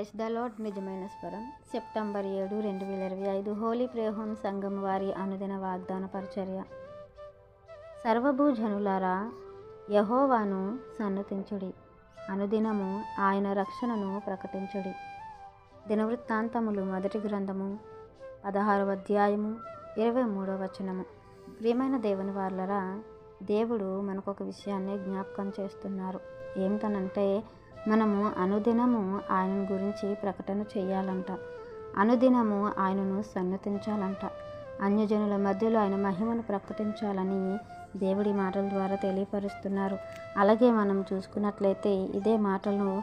Price the lord నిజమైన స్వరం. September ఏడు రెండు వేల ఇరవై ఐదు. హోలీ ప్రేహోం సంఘం వారి అనుదిన వాగ్దాన పరిచర్య. సర్వభూజనులారా యహోవాను సన్నతించుడి. అనుదినము ఆయన రక్షణను ప్రకటించుడి. దినవృత్తాంతములు మొదటి గ్రంథము పదహారవ అధ్యాయము ఇరవై మూడవ వచనము. ప్రియమైన దేవుని వాళ్ళరా దేవుడు మనకు ఒక విషయాన్ని జ్ఞాపకం చేస్తున్నారు. ఏమిటనంటే మనము అనుదినము ఆయన గురించి ప్రకటన చేయాలంట అనుదినము ఆయనను సన్నతించాలంట. అన్యజనుల మధ్యలో ఆయన మహిమను ప్రకటించాలని దేవుడి మాటల ద్వారా తెలియపరుస్తున్నారు. అలాగే మనం చూసుకున్నట్లయితే ఇదే మాటలను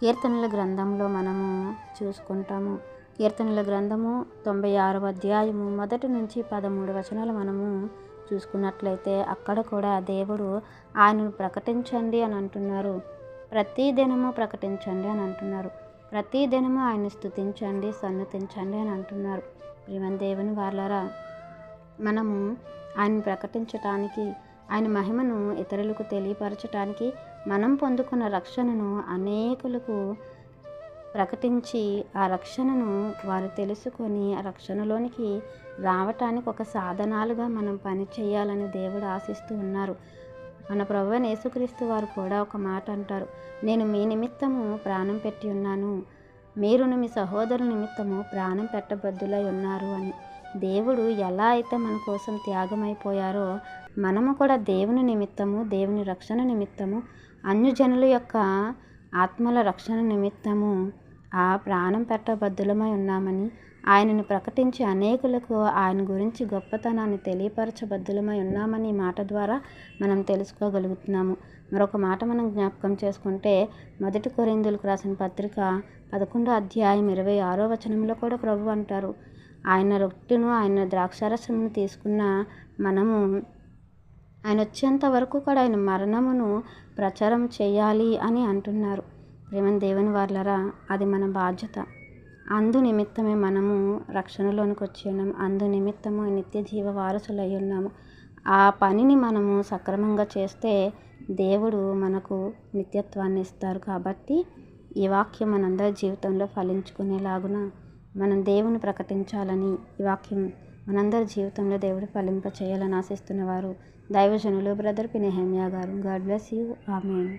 కీర్తనల గ్రంథంలో మనము చూసుకుంటాము. కీర్తనల గ్రంథము తొంభై ఆరవ అధ్యాయము మొదటి నుంచి పదమూడు వచనాలు మనము చూసుకున్నట్లయితే అక్కడ కూడా దేవుడు ఆయనను ప్రకటించండి అని అంటున్నారు. ప్రతి దినము ప్రకటించండి అని అంటున్నారు. ప్రతి దినము ఆయన స్థుతించండి సన్నతించండి అని అంటున్నారు. ప్రియమైన దేవుని వాళ్ళరా మనము ఆయన ప్రకటించటానికి ఆయన మహిమను ఇతరులకు తెలియపరచటానికి మనం పొందుకున్న రక్షణను అనేకులకు ప్రకటించి ఆ రక్షణను వారు తెలుసుకొని ఆ రక్షణలోనికి రావటానికి ఒక సాధనాలుగా మనం పని చేయాలని దేవుడు ఆశిస్తూ ఉన్నారు. మన ప్రభు యేసుక్రీస్తు వారు కూడా ఒక మాట అంటారు. నేను మీ నిమిత్తము ప్రాణం పెట్టి ఉన్నాను. మీరును మీ సహోదరు నిమిత్తము ప్రాణం పెట్టబద్దులై ఉన్నారు అని. దేవుడు ఎలా అయితే మన కోసం త్యాగమైపోయారో మనము కూడా దేవుని నిమిత్తము దేవుని రక్షణ నిమిత్తము అన్యజనుల యొక్క ఆత్మల రక్షణ నిమిత్తము ఆ ప్రాణం పెట్టబద్దులమై ఉన్నామని ఆయనను ప్రకటించి అనేకులకు ఆయన గురించి గొప్పతనాన్ని తెలియపరచబద్దులమై ఉన్నామని మాట ద్వారా మనం తెలుసుకోగలుగుతున్నాము. మరొక మాట మనం జ్ఞాపకం చేసుకుంటే మొదటి కొరిందులకు రాసిన పత్రిక పదకొండో అధ్యాయం ఇరవై ఆరో వచనంలో కూడా ప్రభు అంటారు. ఆయన రొట్టెను ఆయన ద్రాక్షారసమును తీసుకున్న మనము ఆయన వచ్చేంత వరకు కూడా ఆయన మరణమును ప్రచారం చేయాలి అని అంటున్నారు. ప్రేమ దేవుని వాళ్ళరా అది మన బాధ్యత. అందు నిమిత్తమే మనము రక్షణలోనికి వచ్చి ఉన్నాము అందు నిమిత్తము నిత్య జీవ వారసులై ఉన్నాము. ఆ పనిని మనము సక్రమంగా చేస్తే దేవుడు మనకు నిత్యత్వాన్ని ఇస్తారు కాబట్టి ఈ వాక్యం మనందరి జీవితంలో ఫలించుకునేలాగున మనం దేవుని ప్రకటించాలని ఈ వాక్యం మనందరి జీవితంలో దేవుడు ఫలింప చేయాలని ఆశిస్తున్న వారు దైవజనులు బ్రదర్ పినెహమ్యా గారు. God bless you. Amen.